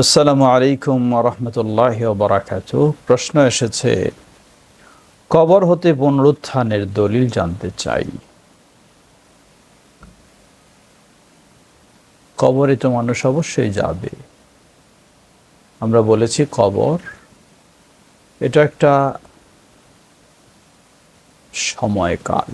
আসসালামু আলাইকুম রহমতুল্লাহ বারাকাত প্রশ্ন এসেছে, কবর হতে পুনরুত্থানের দলিল জানতে চাই। কবরে তো মানুষ অবশ্যই যাবে। আমরা বলেছি কবর, এটা একটা সময়কাল।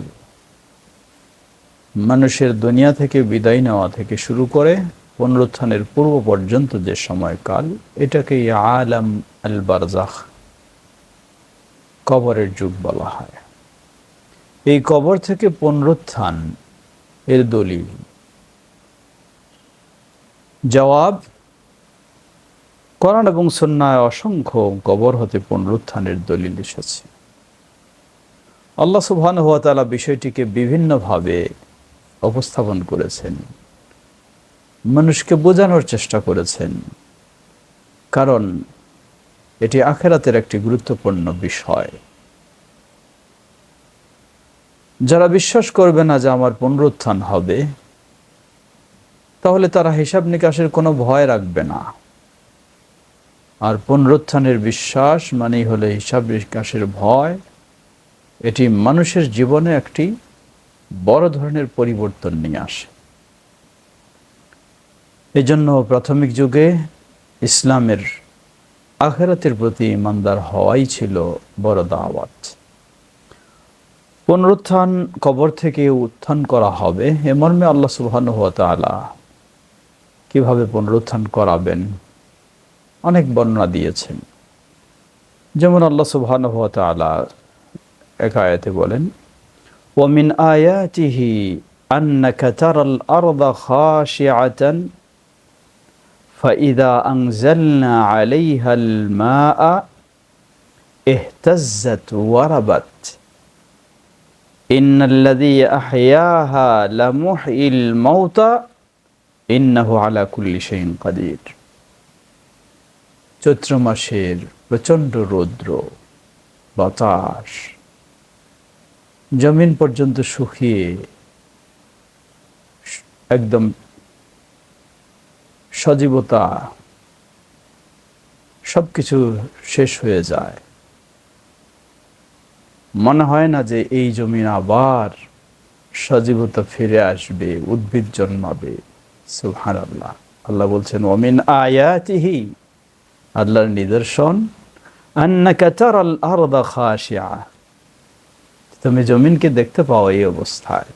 মানুষের দুনিয়া থেকে বিদায় নেওয়া থেকে শুরু করে পুনরুত্থানের পূর্ব পর্যন্ত যে সময়কাল এটাকে আলাম আল বারজাখ কবরের যুগ বলা হয়। এই কবর থেকে পুনরুত্থান এর দলিল। জবাব, কোরআন এবং সন্ন্যায় অসংখ্য কবর হতে পুনরুত্থানের দলিল এসেছে। আল্লাহ সুবহান হাত বিষয়টিকে বিভিন্নভাবে উপস্থাপন করেছেন। মানুষকে বোঝানোর চেষ্টা করেছেন। কারণ এটি আখেরাতের একটি গুরুত্বপূর্ণ বিষয়। যারা বিশ্বাস করবে না যে আমার পুনরুত্থান হবে, তাহলে তারা হিসাব নিকাশের কোনো ভয় রাখবে না। আর পুনরুত্থানের বিশ্বাস মানেই হলে হিসাব নিকাশের ভয়। এটি মানুষের জীবনে একটি বড় ধরনের পরিবর্তন নিয়ে আসে। এজন্য প্রাথমিক যুগে ইসলামের আখেরাতের প্রতি ইমানদার হওয়াই ছিল বড় দাওয়াত পুনরুত্থান কবর থেকে উত্থান করা হবে এ মর্মে আল্লাহ সুবহান তালা কিভাবে পুনরুত্থান করাবেন অনেক বর্ণনা দিয়েছেন যেমন আল্লাহ সুবহান তালা এক আয়াতে বলেন ওমিন আয়াতিহি أنك ترى الأرض خاشعة فإذا أنزلنا عليها الماء اهتزت وربت إن الذي أحياها لمحيي الموتى إنه على كل شيء قدير চৈত্র মাসের প্রচণ্ড রৌদ্র বাতাস জমিন পর্যন্ত শুকিয়ে একদম সজীবতা সব কিছু শেষ হয়ে যায়। মনে হয় না যে এই জমিন আবার সজীবতা ফিরে আসবে, উদ্ভিদ জন্মাবে। সুহান আল্লাহ আল্লাহ বলছেন অমিন আয়াতিহি আল্লাহর নিদর্শন তুমি জমিনকে দেখতে পাও এই অবস্থায়।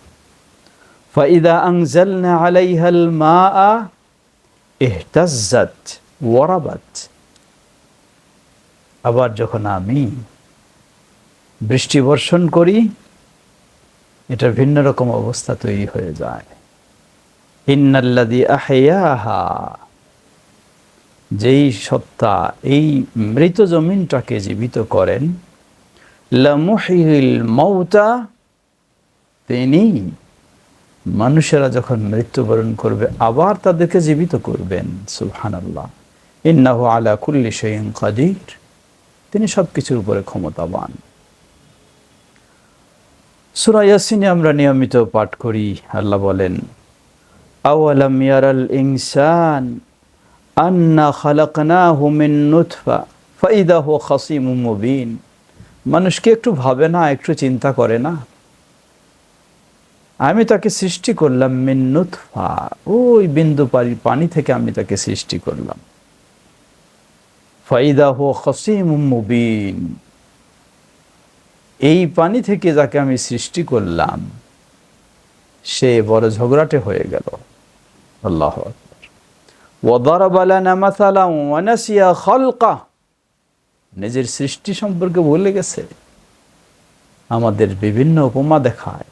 ফাইদা আংজালনা আলাইহাল মা এহতাজাত ওয়ারাবাত আবার যখন আমি বৃষ্টি বর্ষণ করি, এটা ভিন্ন রকম অবস্থা তৈরি হয়ে যায়। ইন্নাল্লাদি আহেয়াহা যেই সত্তা, এই মৃত জমিনটাকে জীবিত করেন, লামুহিল মৌতা তিনি মানুষেরা যখন মৃত্যুবরণ করবে, আবার তাদেরকে জীবিত করবেন সুবহান আল্লাহ ইন্নাহ আলা কুল্লি সঈন কাদির। তিনি সব কিছুর উপরে ক্ষমতাবান। সুরা ইয়াসিনে আমরা নিয়মিত পাঠ করি, আল্লাহ বলেন, আওয়ালাম ইয়ারাল ইনসান আন্না খালাকনাহু মিন নুতফা, ফাইদা হু খাসিমুম মুবিন। মানুষকে একটু ভাবে না, একটু চিন্তা করে না। আমি তাকে সৃষ্টি করলাম মিন্নুৎফা ওই বিন্দু পারি পানি থেকে আমি তাকে সৃষ্টি করলাম। ফাইদা হো খসিম মুবিন। এই পানি থেকে যাকে আমি সৃষ্টি করলাম, সে বড় ঝগড়াটে হয়ে গেল। আল্লাহ নিজের সৃষ্টি সম্পর্কে বলে গেছে? আমাদের বিভিন্ন উপমা দেখায়।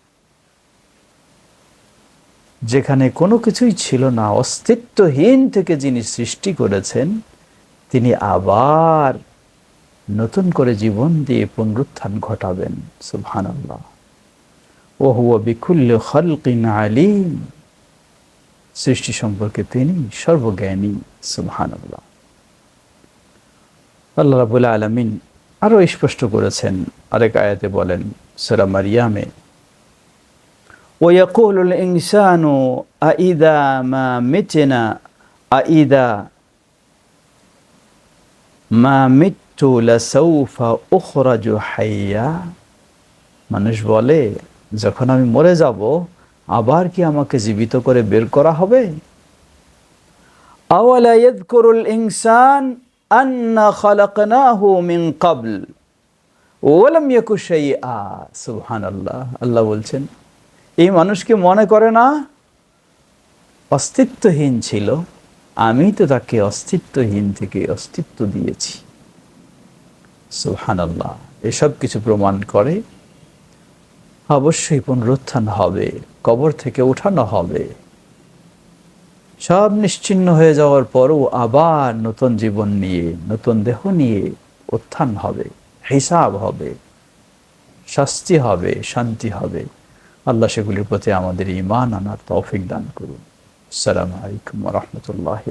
যেখানে কোনো কিছুই ছিল না, অস্তিত্বহীন থেকে যিনি সৃষ্টি করেছেন, তিনি আবার নতুন করে জীবন দিয়ে পুনরুত্থান ঘটাবেন। সুবহানাল্লাহ। ও হুয়া বিকুল্য খলকিন আলিম। সৃষ্টি সম্পর্কে তিনি সর্বজ্ঞানী। সুবহানাল্লাহ। আল্লাহ রাবুল আলমিন আরও স্পষ্ট করেছেন। আরেক আয়াতে বলেন, সুরা মারিয়ামে ويقول الإنسان أإذا ما متنا أإذا ما مت لسوف أخرج حيا মানুষ বলে যখন আমি মরে যাব আবার কি আমাকে জীবিত করে বের করা হবে আওয়ালা ইয়াযকুরুল ইনসান আন্না খালাকনাহু মিন ক্বাবল ওয়ালাম ইয়াকু শাইআ সুবহানাল্লাহ আল্লাহ বলছেন এই মানুষকে মনে করে না? অস্তিত্বহীন ছিল। আমি তো তাকে অস্তিত্বহীন থেকে অস্তিত্ব দিয়েছি। সুবহানাল্লাহ। এসব কিছু প্রমাণ করে অবশ্যই পুনরুত্থান হবে, কবর থেকে উঠানো হবে। সব নিশ্চিন্ন হয়ে যাওয়ার পরও আবার নতুন জীবন নিয়ে, নতুন দেহ নিয়ে উত্থান হবে, হিসাব হবে, শাস্তি হবে, শান্তি হবে। আল্লাহ সেগুলির প্রতি আমাদের ইমান আনার তৌফিক দান করুন। আসসালামু আলাইকুম রহমতুল্লাহ